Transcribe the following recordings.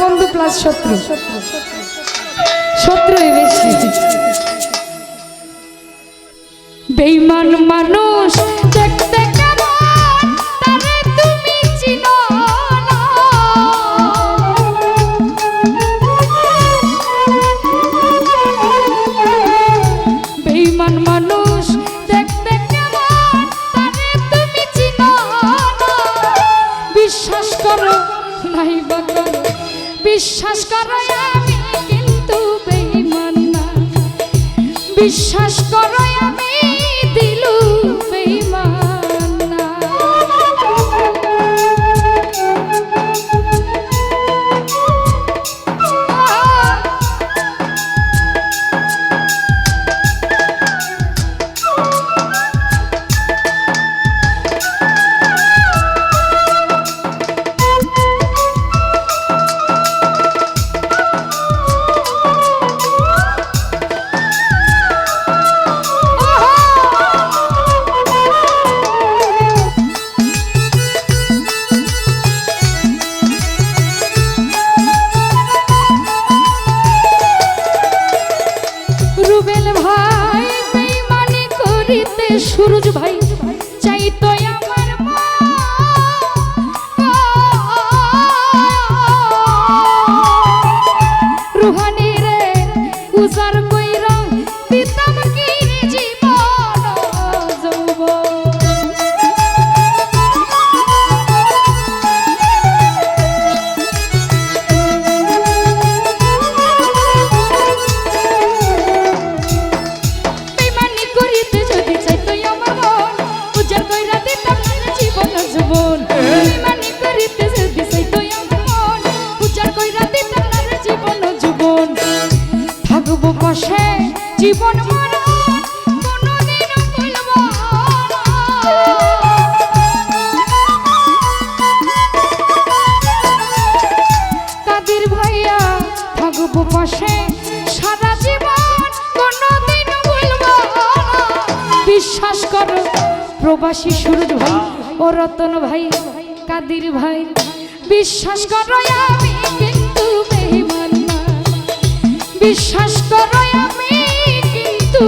বন্ধু প্লাস শত্রু। শত্রুই বেশি বেইমান মানুষ। বিশ্বাস করো? সুরজ ভাই চাই তো সে জীবন তাদের ভাইয়া থাকব পাশে সারা জীবন কোনদিনও ভুলব বিশ্বাস করো, প্রবাসী সুরজ ভাই ও রতন ভাই, কাদির ভাই? বিশ্বাস করো আমি কিন্তু বিশ্বাস করো আমি কিন্তু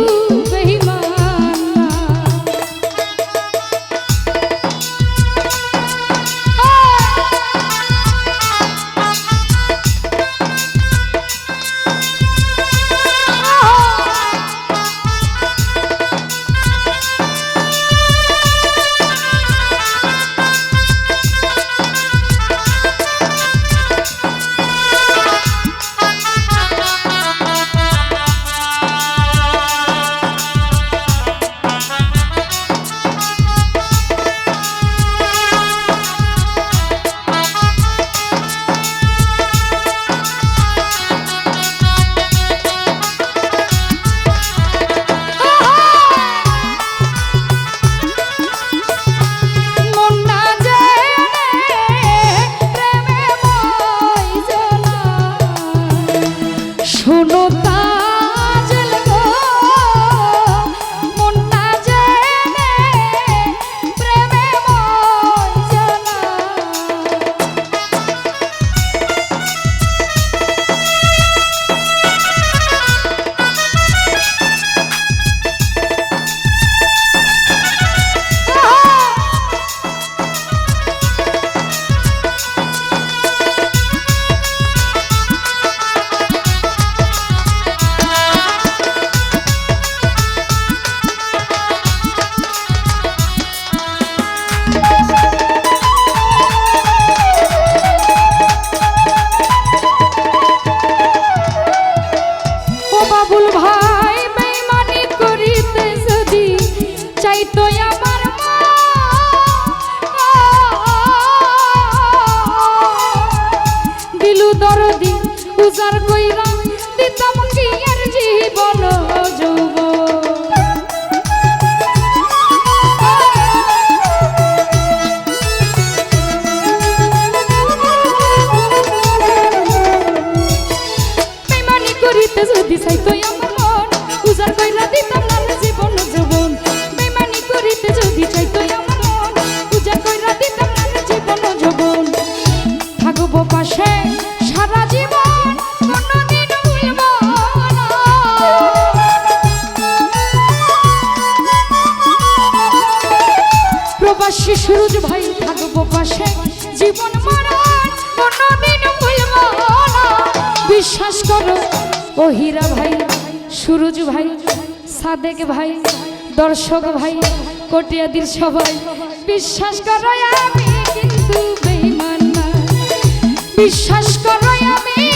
দিলু দরদি উজার কইরা বিশ্বাস করো। ও হীরা ভাই, সুরজ ভাই, সাদেক ভাই, দর্শক ভাই, কটিয়াদির সবাই, বিশ্বাস করো আমি কিন্তু বেঈমান না বিশ্বাস করো আমি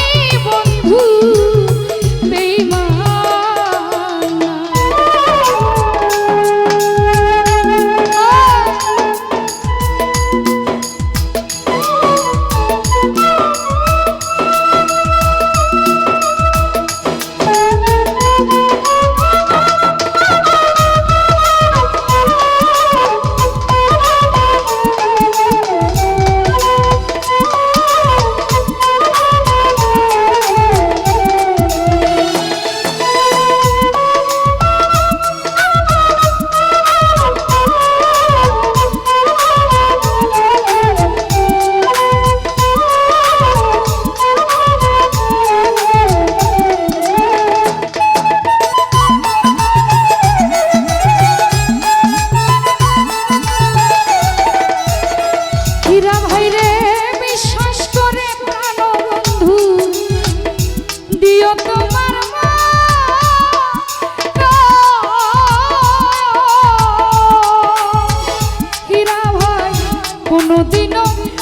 কোনোদিনও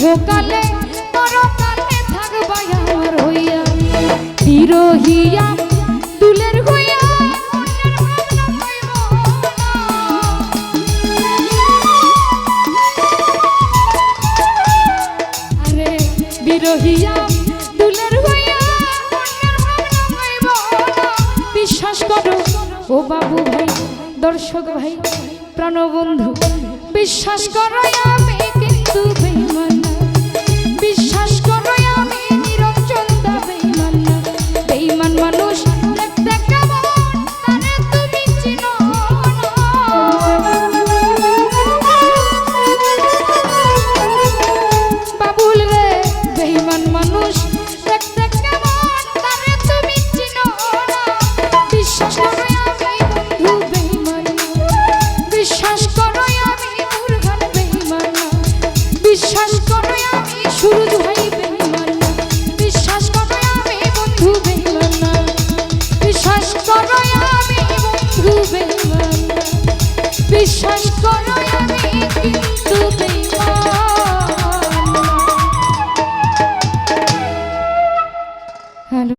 ইহকালে পরকালে থাকবাই আমার হইয়া। বিরহিয়া তুলের হইয়া আরে বিরহিয়া, দুলের হইয়া। বিশ্বাস ও বাবু ভাই, দর্শক ভাই, প্রাণবন্ধু, বিশ্বাস করো আমি কিন্তু বেঈমান আমি